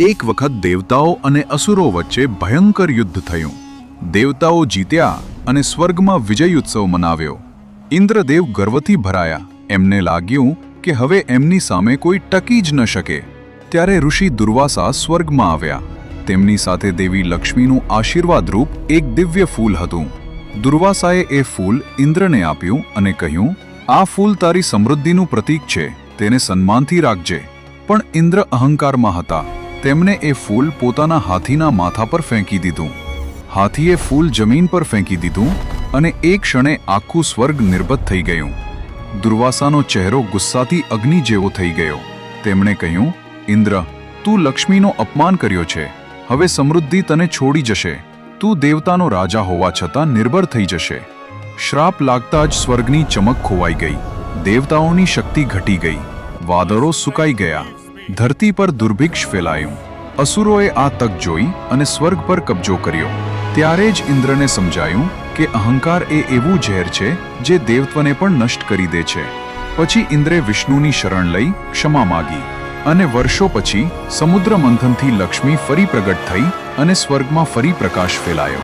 એક વખત દેવતાઓ અને અસુરો વચ્ચે ભયંકર યુદ્ધ થયું. દેવતાઓ જીત્યા અને સ્વર્ગમાં વિજય ઉત્સવ મનાવ્યો. ઇન્દ્રદેવ ગર્વથી ભરાયા. એમને લાગ્યું કે હવે એમની સામે કોઈ ટકી જ ન શકે. ત્યારે ઋષિ દુર્વાસા સ્વર્ગમાં આવ્યા. તેમની સાથે દેવી લક્ષ્મીનું આશીર્વાદરૂપ એક દિવ્ય ફૂલ હતું. દુર્વાસાએ એ ફૂલ ઇન્દ્રને આપ્યું અને કહ્યું, આ ફૂલ તારી સમૃદ્ધિનું પ્રતીક છે. તેને સન્માનથી રાખજે. પણ ઇન્દ્ર અહંકારમાં હતા. તેમણે એ ફૂલ પોતાના હાથીના માથા પર ફેંકી દીધું. હાથીએ ફૂલ જમીન પર ફેંકી દીધું અને એ ક્ષણે આખું સ્વર્ગ નિર્બત થઈ ગયું. દુર્વાસાનો ચહેરો ગુસ્સાથી અગ્નિ જેવો થઈ ગયો. તેમણે કહ્યું, ઇન્દ્ર, તું લક્ષ્મીનો અપમાન કર્યો છે. હવે સમૃદ્ધિ તને છોડી જશે. તું દેવતાનો રાજા હોવા છતાં નિર્ભર થઈ જશે. શ્રાપ લાગતા જ સ્વર્ગની ચમક ખોવાઈ ગઈ. દેવતાઓની શક્તિ ઘટી ગઈ. વાદળો સુકાઈ ગયા. ધરતી પર દુર્ભિક્ષ ફેલાયું. અસુરોએ આ તક જોઈ અને સ્વર્ગ પર કબજો કર્યો. ત્યારે જ ઇન્દ્રને સમજાયું કે અહંકાર એ એવું ઝેર છે જે દેવત્વને પણ નષ્ટ કરી દે છે. પછી ઇન્દ્રે વિષ્ણુની શરણ લઈ ક્ષમા માગી અને વર્ષો પછી સમુદ્ર મંથનથી લક્ષ્મી ફરી પ્રગટ થઈ અને સ્વર્ગમાં ફરી પ્રકાશ ફેલાયો.